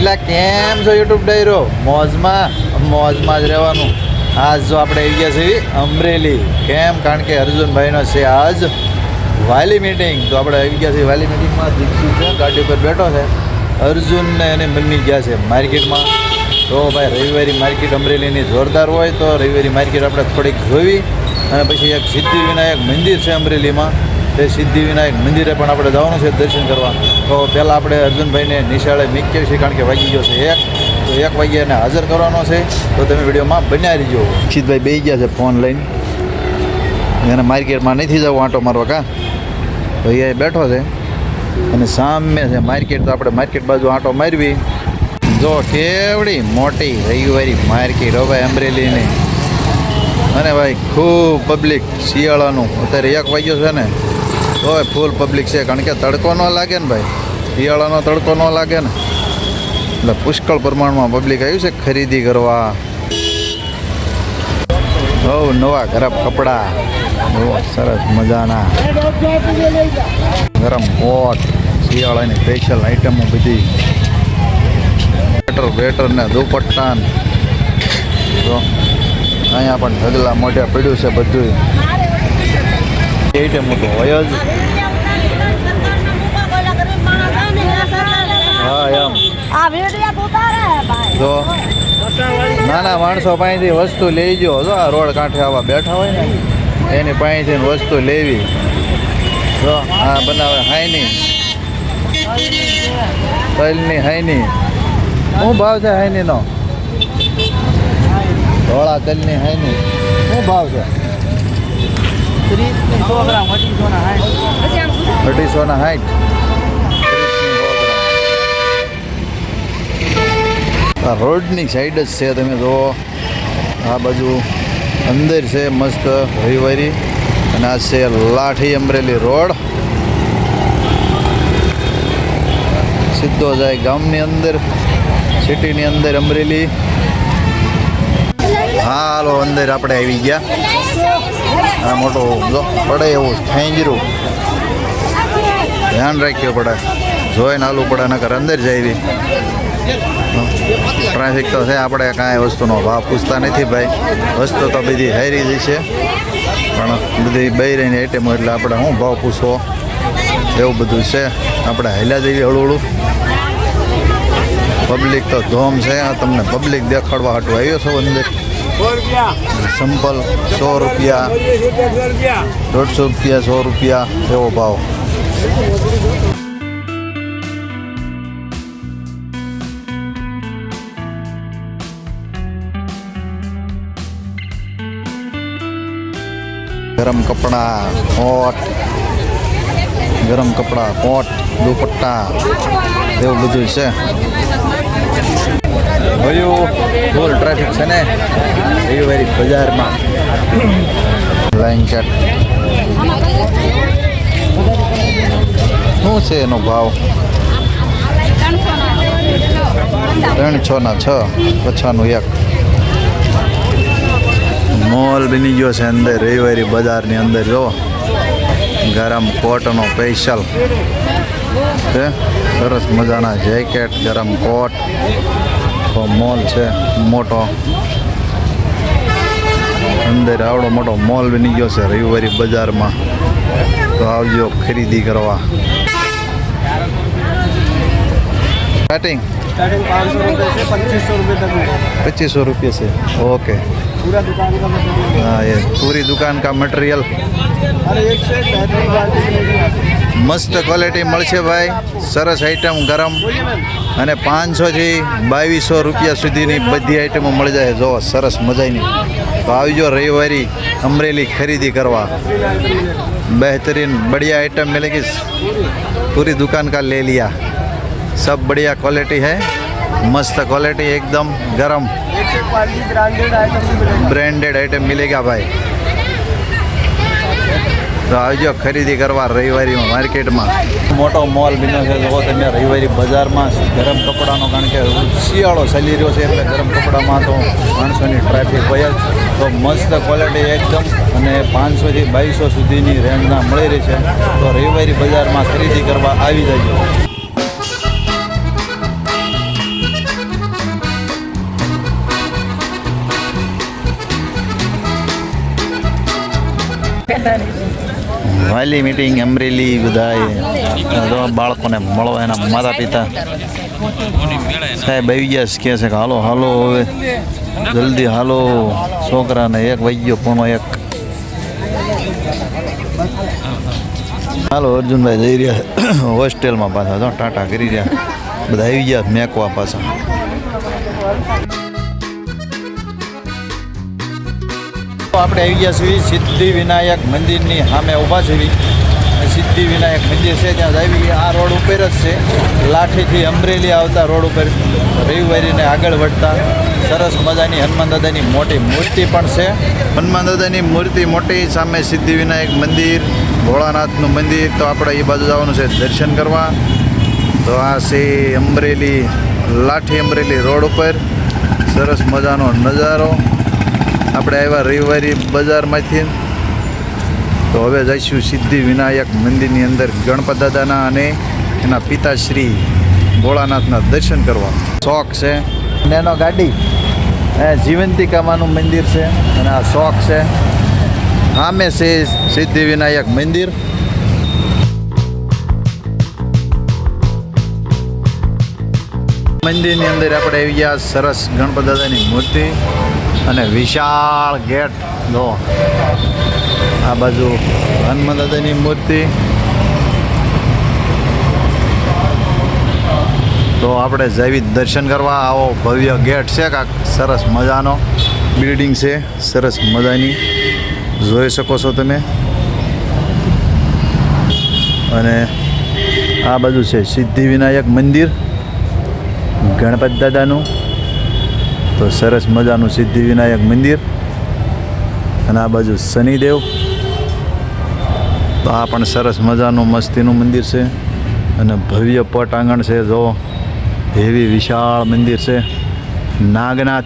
એટલે કેમ છો યુટ્યુબ ડાયરો? મોજમાં મોજમાં જ રહેવાનું. આજ જો આપણે આવી ગયા છીએ અમરેલી. કેમ? કારણ કે અર્જુનભાઈનો છે આજ વાલી મીટિંગ તો આપણે આવી ગયા છીએ વાલી મિટિંગમાં દીક્ષિત છે, ગાડી ઉપર બેઠો છે. અર્જુનને એને મમ્મી ગયા છે માર્કેટમાં. તો ભાઈ, રવિવારી માર્કેટ અમરેલીની જોરદાર હોય તો રવિવારી માર્કેટ આપણે થોડીક જોવી અને પછી એક સિદ્ધિવિનાયક મંદિર છે અમરેલીમાં. તે સિદ્ધિવિનાયક મંદિરે પણ આપણે જવાનું છે દર્શન કરવા. તો પહેલાં આપણે અર્જુનભાઈને નિશાળે મૂકીએ છીએ કારણ કે વાગી ગયો છે એક. તો એક વાગ્યે એને હાજર કરવાનો છે. તો તમે વિડીયોમાં બન્યા રહીજો. અક્ષિતભાઈ બે ગયા છે ફોન લઈને. એને માર્કેટમાં નથી જવું, આંટો મારવા કા? તો એ બેઠો છે. અને સામે છે માર્કેટ, તો આપણે માર્કેટ બાજુ આંટો મારવી. જો કેવડી મોટી રવિવારી માર્કેટ હો ભાઈ અમરેલીની. અને ભાઈ, ખૂબ પબ્લિક શિયાળાનું. અત્યારે એક વાગ્યો છે ને. તો ફૂલ પબ્લિક છે. કારણ કે તડકો ન લાગે ને ભાઈ. શિયાળાનો તડકો ન લાગે ને. એટલે પુષ્કળ પ્રમાણમાં પબ્લિક આવ્યું છે ખરીદી કરવા. બહુ નવા ગરમ કપડાં. બહુ સરસ મજાના. ગરમ કોટ શિયાળાની સ્પેશિયલ આઈટમો બધી. બેટર બેટર ને દુપટ્ટા જો, અહીંયા પણ ઢગલા મોઢે પડ્યું છે બધું આઈટમો તો હોય જ જો નાના માણસો પાસેથી વસ્તુ લઈ ગયો. જો, આ રોડ કાંઠે આવા બેઠા હોય ને, એની પાસેથી વસ્તુ લેવી. જો, આ બનાવે હાઈની તલની હાઈની શું ભાવ છે હાઈનીનો ધોળા તલની હાઈની શું ભાવ છે અઢીસો ના હાઈટ આ રોડની સાઈડ જ છે તમે જુઓ. આ બાજુ અંદર છે મસ્ત રવિવારી. અને આ છે લાઠી અમરેલી રોડ. સીધો જાય ગામની અંદર સિટીની અંદર અમરેલી. હા હાલો, અંદર આપણે આવી ગયા. આ મોટો પડે એવું, ખેંજરું. ધ્યાન રાખ્યો પડે. જોઈને હાલવું પડે, નકર અંદર જાય ટ્રાફિક તો છે, આપણે કાંઈ વસ્તુનો ભાવ પૂછતા નથી ભાઈ. વસ્તુ તો બધી હારી જ છે. પણ બધી બૈરીની આઈટમો એટલે આપણે શું ભાવ પૂછવો? એવું બધું છે. આપણે હેલા જઈએ હળું પબ્લિક તો ધોમ છે. આ તમને પબ્લિક દેખાડવા હાટું આવ્યો છો અંદર. સંપલ સો રૂપિયા દોઢસો રૂપિયા સો રૂપિયા એવો ભાવ ગરમ કપડાં કોટ ગરમ કપડાં કોટ દુપટ્ટા એવું બધું છે ભયું ફૂલ ટ્રાફિક છે ને? રવિવારી બજારમાં. લાઈન ચાટ શું છે એનો ભાવ? ત્રણ છ. ના છ પછાનું એક. મોલ બની ગયો છે અંદર. રવિવારી બજારની અંદર જો. ગરમ કોટનો સ્પેશિયલ છે સરસ મજાના જેકેટ ગરમ કોટ. આખો મોલ છે મોટો. અંદર આવડો મોટો મોલ બની ગયો છે રવિવારી બજારમાં. તો આવજો ખરીદી કરવા. સ્ટાર્ટિંગ પચીસો રૂપિયા છે ઓકે पूरा दुकान का मतलब હા એ પૂરી દુકાન કા મટીરિયલ हर एक से बेहतरीन क्वालिटी मिलेगी મસ્ત ક્વોલિટી મળશે ભાઈ સરસ આઈટમ ગરમ बोलिए मैम અને પાંચસોથી બાવીસો રૂપિયા સુધીની બધી આઈટમો મળી જાય જો સરસ મજાની તો આવજો રવિવારી અમરેલી ખરીદી કરવા बेहतरीन बढ़िया आइटम मिलेगी पूरी दुकान का ले लिया सब बढ़िया क्वालिटी है मस्त क्वालिटी एकदम गरम एक से क्वालिटी ब्रांडेड आइटम भी मिलेगा બ્રાન્ડેડ આઇટમ મિલેગા ભાઈ તો આવજો ખરીદી કરવા રવિવારી માર્કેટમાં મોટો મોલ બન્યો છે જો તમે રવિવારી બજારમાં ગરમ કપડાનો કારણ કે શિયાળો ચાલી રહ્યો છે એટલે ગરમ કપડામાં તો માણસોની ટ્રાફિક હોય જ તો મસ્ત ક્વોલિટી એકદમ અને પાંચસોથી બાવીસો સુધીની રેન્જના મળી રહી છે તો રવિવારી બજારમાં ખરીદી કરવા આવી જજો વાલી મીટિંગ અમરેલી બધાય જો બાળકોને મળવા એના માતા પિતા. સાહેબ, આવી ગયા કહે છે કે હાલો હાલો હવે. જલ્દી હાલો. છોકરાને એક વાગ્યો, પોણો એક. હાલો, અર્જુનભાઈ જઈ રહ્યા. હોસ્ટેલમાં પાછા, જો, ટાટા કરી રહ્યા. બધા આવી ગયા, મેકવા પાછા. આપણે આવી ગયા છીએ સિદ્ધિ વિનાયક મંદિરની સામે ઊભા છીએ. સિદ્ધિ વિનાયક મંદિર છે, ત્યાં આવી આ રોડ ઉપર જ છે. લાઠીથી અમરેલી આવતા રોડ ઉપર રવિવારીને આગળ વધતા. સરસ મજાની હનુમાન દાદાની મોટી મૂર્તિ પણ છે. હનુમાન દાદાની મૂર્તિ મોટી, સામે સિદ્ધિ વિનાયક મંદિર, ભોળાનાથનું મંદિર. તો આપણે એ બાજુ જવાનું છે દર્શન કરવા. તો આ છે અમરેલી, લાઠી અમરેલી રોડ ઉપર. સરસ મજાનો નજારો. આપણે આવ્યા રવિવારી બજારમાંથી. તો હવે જઈશું સિદ્ધિ વિનાયક મંદિરની અંદર ગણપત દાદાના અને એના પિતાશ્રી ભોળાનાથના દર્શન કરવા. શોખ છે. નેનો ગાડી. એ જીવંતિકામાનું મંદિર છે. અને આ શોખ છે. સામે છે સિદ્ધિ વિનાયક મંદિર. મંદિરની અંદર આપણે આવી ગયા સરસ ગણપત દાદાની મૂર્તિ. અને વિશાળ ગેટ. જો, આ બાજુ હનુમાન મૂર્તિ. તો આપણે જૈવિક દર્શન કરવા, આવો ભવ્ય ગેટ છે, કાંક સરસ મજાનો. બિલ્ડિંગ છે, સરસ મજાની. જોઈ શકો છો તમે. અને આ બાજુ છે સિદ્ધિવિનાયક મંદિર. ગણપત દાદાનું. તો સરસ મજાનું સિદ્ધિવિનાયક મંદિર. અને આ બાજુ શનિદેવ. તો આ પણ સરસ મજાનું મસ્તીનું મંદિર છે. અને ભવ્ય પટ આંગણ છે, જો. એવી વિશાળ મંદિર છે. નાગનાથ.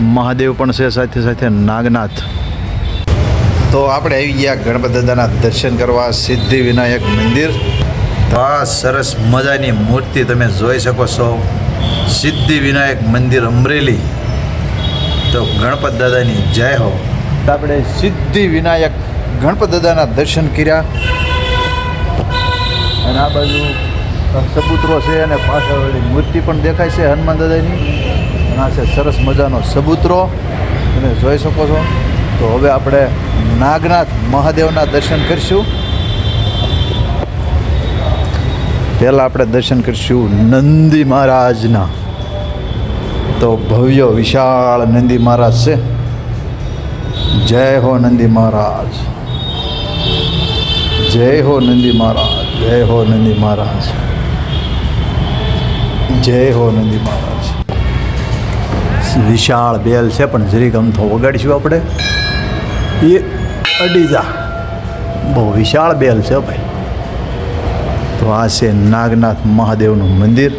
મહાદેવ પણ છે, સાથે સાથે નાગનાથ. તો આપણે આવી ગયા ગણપત દાદાના દર્શન કરવા સિદ્ધિ વિનાયક મંદિર આ સરસ મજાની મૂર્તિ તમે જોઈ શકો છો. સિદ્ધિ વિનાયક મંદિર અમરેલી. તો ગણપત દાદાની જય હો. આપણે સિદ્ધિ વિનાયક ગણપત દાદાના દર્શન કર્યા. અને આ બાજુ સબૂતરો છે અને પાછળ મૂર્તિ પણ દેખાય છે હનુમાન દાદાની. અને આ છે સરસ મજાનો સબૂતરો તમે જોઈ શકો છો. તો હવે આપણે નાગનાથ મહાદેવના દર્શન કરીશું. પહેલાં આપણે દર્શન કરીશું નંદી મહારાજના. તો ભવ્ય, વિશાળ નંદી મહારાજ છે. જય હો નંદી મહારાજ. જય હો નંદી મહારાજ. જય હો નંદી મહારાજ. જય હો નંદી મહારાજ. વિશાળ બેલ છે, પણ જરીક આમ વગાડીશું આપણે. એ અડીજા બહુ વિશાળ બેલ છે ભાઈ. તો આ છે નાગનાથ મહાદેવનું મંદિર.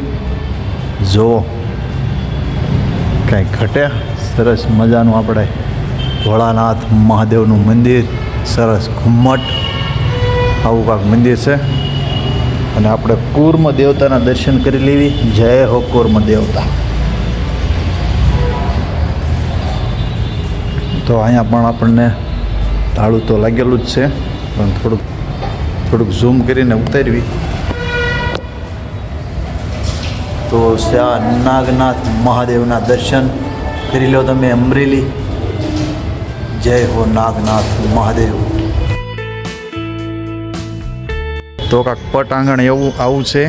જો કાંઈ ઘટે. સરસ મજાનું આપણે ભોળાનાથ મહાદેવનું મંદિર. સરસ ઘુમ્મટ. આવું કાંક મંદિર છે. અને આપણે કૂર્મ દેવતાના દર્શન કરી લેવી. જય હો કૂર્મ દેવતા. તો અહીંયા પણ આપણને તાળું તો લાગેલું જ છે. પણ થોડુંક થોડુંક ઝૂમ કરીને ઉતારવી. તો શ્યા નાગનાથ મહાદેવના દર્શન કરી લો તમે, અમરેલી. જય હો નાગનાથ મહાદેવ. તો કાંક પટ આંગણ એવું આવું છે,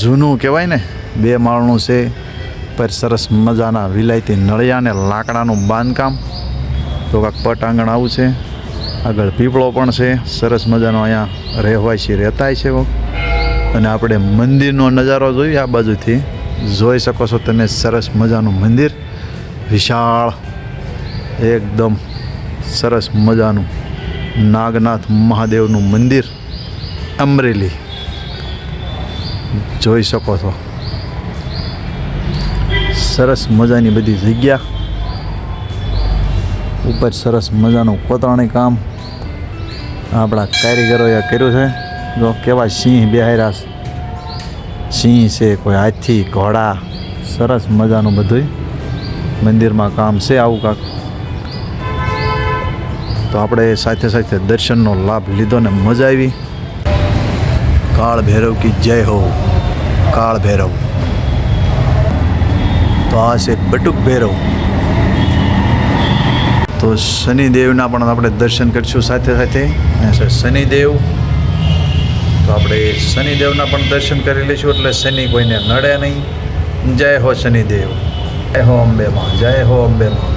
જૂનું કહેવાય ને, બે માળનું છે, પર સરસ મજાના વિલાયતી નળિયા ને લાકડાનું બાંધકામ. તો કાંક પટ આંગણ આવું છે, આગળ પીપળો પણ છે, સરસ મજાનો અહીંયા રહેવાય છે રહેતાય છે અને આપણે મંદિરનો નજારો જોઈએ આ બાજુથી. જોઈ શકો છો તમે સરસ મજાનું મંદિર. વિશાળ, એકદમ સરસ મજાનું નાગનાથ મહાદેવનું મંદિર, અમરેલી. જોઈ શકો છો. સરસ મજાની બધી જગ્યા. ઉપર સરસ મજાનું કોતરણી કામ. આપણા કારીગરોએ કર્યું છે. જો કેવા સિંહ બિહાર્યા સિંહ છે કોઈ હાથી, ઘોડા, સરસ મજાનું બધું મંદિરમાં કામ છે આવું કાંક. તો આપણે સાથે સાથે દર્શનનો લાભ લીધો ને મજા આવી. કાળ ભૈરવ કી જય હો કાળ ભૈરવ તો આ છે બટુક ભૈરવ. તો શનિદેવના પણ આપણે દર્શન કરીશું સાથે સાથે. શનિદેવ. તો આપણે શનિદેવના પણ દર્શન કરી લઈશું, એટલે શનિ કોઈને નડે નહીં. જય હો શનિદેવ, જય હો અંબે માં જય હો અંબે માં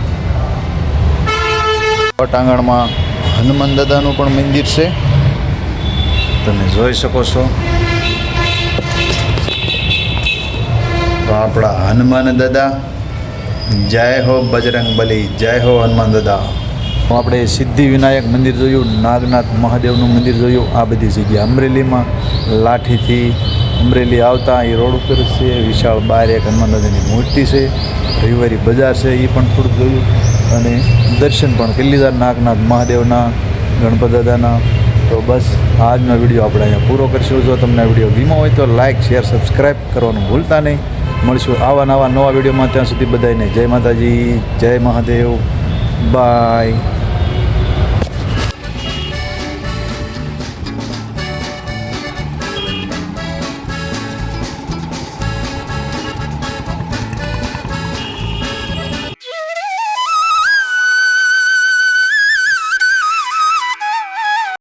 પટાંગણમાં હનુમાન દાદાનું પણ મંદિર છે. તમે જોઈ શકો છો. તો આપણા હનુમાન દાદા, જય હો બજરંગ બલી જય હો હનુમાન દાદા. આપણે સિદ્ધિ વિનાયક મંદિર જોયું, નાગનાથ મહાદેવનું મંદિર જોયું, આ બધી જગ્યા. અમરેલીમાં લાઠીથી અમરેલી આવતા, એ રોડ ઉપર છે, વિશાળ બાર એક હનુમાન દાદાની મૂર્તિ છે, રવિવારી બજાર છે એ પણ થોડુંક જોયું. અને દર્શન પણ કેટલી વાર નાગનાથ મહાદેવના, ગણપત દાદાના. તો બસ, આજનો વીડિયો આપણે અહીંયા પૂરો કરશું. જો તમને વીડિયો ગમ્યો હોય તો લાઇક શેર સબસ્ક્રાઈબ કરવાનું ભૂલતા નહીં. મળશું આવા નવા નવા વિડીયોમાં. ત્યાં સુધી બધાને જય માતાજી, જય મહાદેવ. બાય.